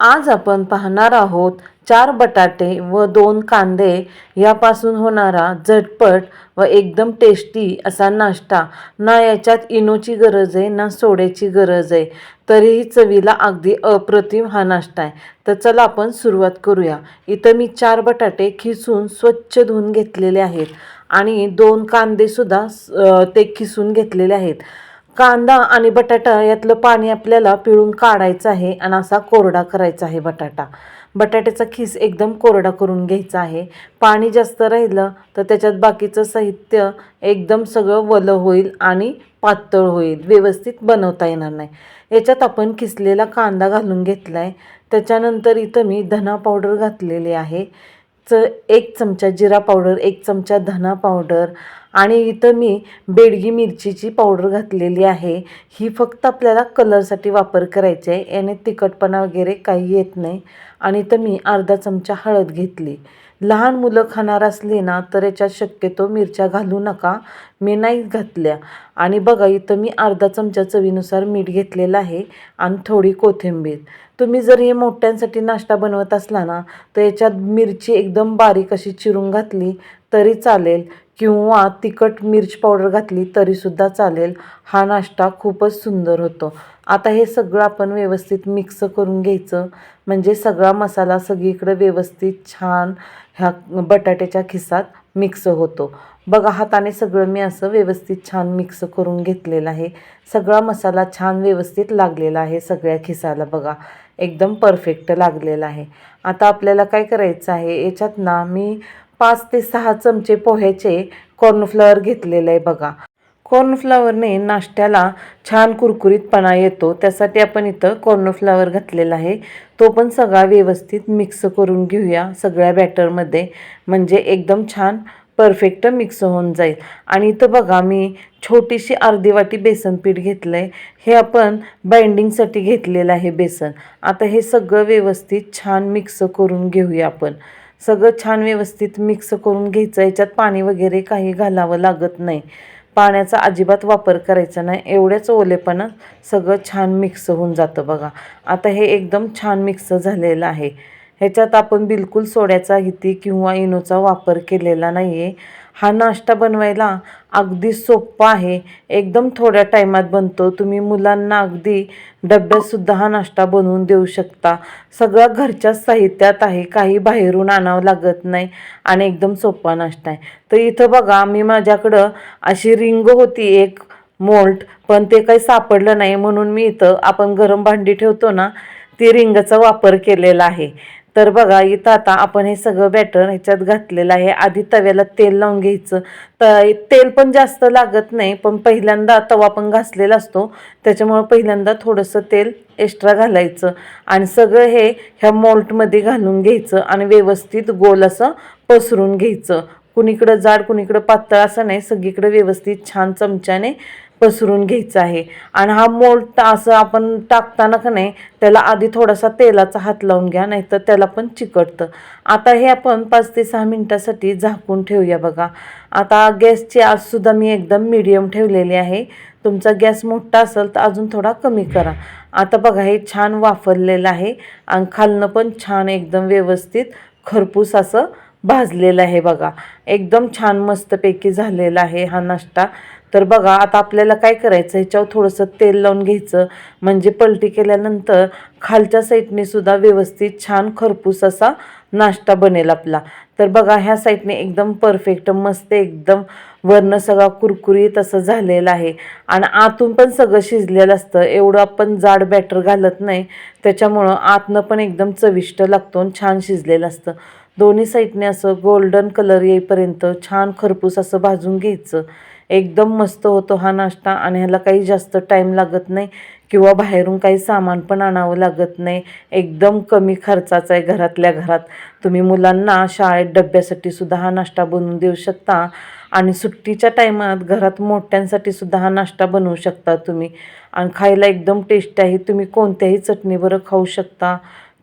आज आपण पाहणार आहोत चार बटाटे व दोन कांदे यापासून होणारा झटपट व एकदम टेस्टी असा नाश्ता. ना याच्यात इनोची गरज आहे ना सोड्याची गरज आहे. तरीही चवीला अगदी अप्रतिम हा नाश्ता आहे. तर चला आपण सुरुवात करूया. इथं मी चार बटाटे खिसून स्वच्छ धुवून घेतलेले आहेत. आणि दोन कांदेसुद्धा ते खिसून घेतलेले आहेत. कांदा आणि बटाटा यातलं पाणी आपल्याला पिळून काढायचं आहे आणि असा कोरडा करायचा आहे बटाटा. बटाट्याचा खीस एकदम कोरडा करून घ्यायचा आहे. पाणी जास्त राहिलं तर त्याच्यात बाकीचं साहित्य एकदम सगळं वलं होईल आणि पातळ होईल. व्यवस्थित बनवता येणार नाही. याच्यात आपण किसलेला कांदा घालून घेतला आहे त्याच्यानंतर इथं मी धना पावडर घातलेली आहे. च एक चमचा जिरा पावडर एक चमचा धना पावडर आणि इथं मी बेडगी मिरचीची पावडर घातलेली आहे. ही फक्त आपल्याला कलरसाठी वापर करायची आहे. याने तिखटपणा वगैरे काही येत नाही. आणि इथं मी अर्धा चमचा हळद घेतली. लहान मुलं खाणार असली ना तर याच्यात शक्यतो मिरच्या घालू नका. मी नाही घातल्या. आणि बघा इथं मी अर्धा चमचा चवीनुसार मीठ घेतलेलं आहे आणि थोडी कोथिंबीर. तुम्ही जर हे मोठ्यांसाठी नाश्ता बनवत असला ना तर याच्यात मिरची एकदम बारीक अशी चिरून घातली तरी चालेल. किंवा तिखट मिरच पावडर घातली तरीसुद्धा चालेल. हा नाश्ता खूपच सुंदर होतो. आता हे सगळं आपण व्यवस्थित मिक्स करून घ्यायचं. म्हणजे सगळा मसाला सगळीकडे व्यवस्थित छान ह्या बटाट्याच्या खिसात मिक्स होतो. बघा हाताने सगळं मी असं व्यवस्थित छान मिक्स करून घेतलेलं आहे. सगळा मसाला छान व्यवस्थित लागलेला आहे सगळ्या खिसाला बघा. एकदम परफेक्ट लागलेला आहे. आता आपल्याला काय करायचं आहे? याच्यात ना मी पाच ते सहा चमचे पोह्याचे कॉर्नफ्लॉवर घेतलेलं आहे बघा. कॉर्नफ्लॉवरने नाश्त्याला छान कुरकुरीतपणा येतो. त्यासाठी आपण इथं कॉर्नफ्लॉवर घातलेला आहे. तो पण सगळा व्यवस्थित मिक्स करून घेऊया सगळ्या बॅटरमध्ये म्हणजे एकदम छान परफेक्ट मिक्स होऊन जाईल. आणि इथं बघा मी छोटीशी अर्धी वाटी बेसन पीठ घेतलं आहे हे आपण बाइंडिंगसाठी घेतलेलं आहे बेसन. आता हे सगळं व्यवस्थित छान मिक्स करून घेऊया आपण. सगळं छान व्यवस्थित मिक्स करून घ्यायचं. याच्यात पाणी वगैरे काही घालावं लागत नाही. पाण्याचा अजिबात वापर करायचा नाही. एवढ्याच ओलेपणात सगळं छान मिक्स होऊन जातं बघा. आता हे एकदम छान मिक्स झालेलं आहे. ह्याच्यात आपण बिलकुल सोड्याचा हिती किंवा इनोचा वापर केलेला नाही आहे हा नाश्ता बनवायला अगदी सोपा आहे. एकदम थोड्या टायमात बनतो. तुम्ही मुलांना अगदी डब्यातसुद्धा हा नाश्ता बनवून देऊ शकता. सगळं घरच्याच साहित्यात आहे. काही बाहेरून आणावं लागत नाही आणि एकदम सोपा नाश्ता आहे. तर इथं बघा मी माझ्याकडं अशी रिंग होती एक मोल्ट पण ते काही सापडलं नाही म्हणून मी इथं आपण गरम भांडी ठेवतो ना ती रिंगचा वापर केलेला आहे. तर बघा इथं आता आपण हे सगळं बॅटर ह्याच्यात घातलेलं आहे. आधी तव्याला तेल लावून घ्यायचं. तर तेल पण जास्त लागत नाही पण पहिल्यांदा तवा पण घासलेला असतो. त्याच्यामुळं पहिल्यांदा थोडंसं तेल एक्स्ट्रा घालायचं. आणि सगळं हे ह्या मोल्टमध्ये घालून घ्यायचं आणि व्यवस्थित गोल असं पसरून घ्यायचं. कुणीकडं जाड कुणीकडं पातळ असं नाही सगळीकडं व्यवस्थित छान चमच्याने पसरून घ्यायचं आहे. आणि हा मोल्ट असं आपण टाकताना का नाही त्याला आधी थोडासा तेलाचा हात लावून घ्या नाहीतर त्याला पण चिकटतं. आता हे आपण पाच ते सहा मिनटासाठी झाकून ठेवूया बघा. आता गॅसची आजसुद्धा मी एकदम मीडियम ठेवलेली आहे. तुमचा गॅस मोठा असेल तर अजून थोडा कमी करा. आता बघा हे छान वाफरलेलं आहे. आणि खालनं पण छान एकदम व्यवस्थित खरपूस असं भाजलेलं आहे बघा. एकदम छान मस्तपैकी झालेला आहे हा नाश्ता. तर बघा आता आपल्याला काय करायचं? ह्याच्यावर थोडंसं तेल लावून घ्यायचं. म्हणजे पलटी केल्यानंतर खालच्या साईडने सुद्धा व्यवस्थित छान खरपूस असा नाश्ता बनेल आपला. तर बघा ह्या साईडने एकदम परफेक्ट मस्त एकदम वरनं सगळा कुरकुरीत असं झालेलं आहे. आणि आतून पण सगळं शिजलेलं असतं. एवढं आपण जाड बॅटर घालत नाही. त्याच्यामुळं आतनं पण एकदम चविष्ट लागतो आणि छान शिजलेलं असतं. दोन्ही साईडने असं गोल्डन कलर येईपर्यंत छान खरपूस असं भाजून घ्यायचं. एकदम मस्त होतो हा नाश्ता आणि ह्याला काही जास्त टाईम लागत नाही किंवा बाहेरून काही सामान पण आणावं लागत नाही. एकदम कमी खर्चाचा आहे घरातल्या घरात. तुम्ही मुलांना शाळेत डब्यासाठी सुद्धा हा नाश्ता बनवून देऊ शकता. आणि सुट्टीच्या टायमात घरात मोठ्यांसाठी सुद्धा हा नाश्ता बनवू शकता तुम्ही. आणि खायला एकदम टेस्टी आहे. तुम्ही कोणत्याही चटणीबरोबर खाऊ शकता.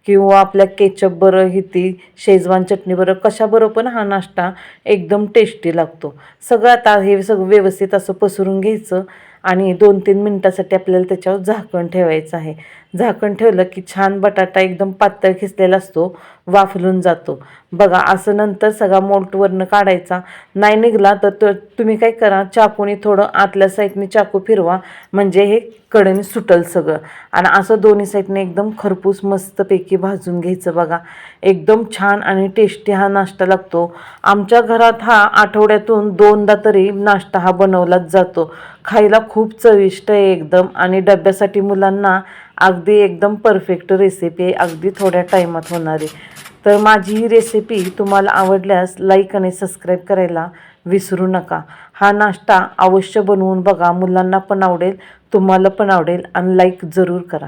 किंवा आपल्या केचप बरं ही ती शेजवान चटणी बरं कशाबरोबर पण हा नाश्ता एकदम टेस्टी लागतो. सगळं आता हे सगळं व्यवस्थित असं पसरून घ्यायचं आणि दोन तीन मिनटासाठी आपल्याला त्याच्यावर झाकण ठेवायचं आहे. झाकण ठेवलं की छान बटाटा एकदम पातळ खिसलेला असतो वाफलून जातो. बघा असं नंतर सगळा मोल्टवरनं काढायचा. नाही निघला तर तो तुम्ही काय करा चाकूने थोडं आतल्या साईडने चाकू फिरवा. म्हणजे हे कडेने सुटल सगळं. आणि असं दोन्ही साईडने एकदम खरपूस मस्तपैकी भाजून घ्यायचं बघा. एकदम छान आणि टेस्टी हा नाश्ता लागतो. आमच्या घरात हा आठवड्यातून दोनदा तरी नाश्ता हा बनवलाच जातो. खायला खूप चविष्ट आहे एकदम. आणि डब्यासाठी मुलांना अगदी एकदम परफेक्ट रेसिपी आहे. अगदी थोड्या टायमात होणारी तर माझी ही रेसिपी तुम्हाला आवडल्यास लाईक आणि सबस्क्राईब करायला विसरू नका. हा नाश्ता अवश्य बनवून बघा. मुलांना पण आवडेल तुम्हाला पण आवडेल आणि लाईक जरूर करा.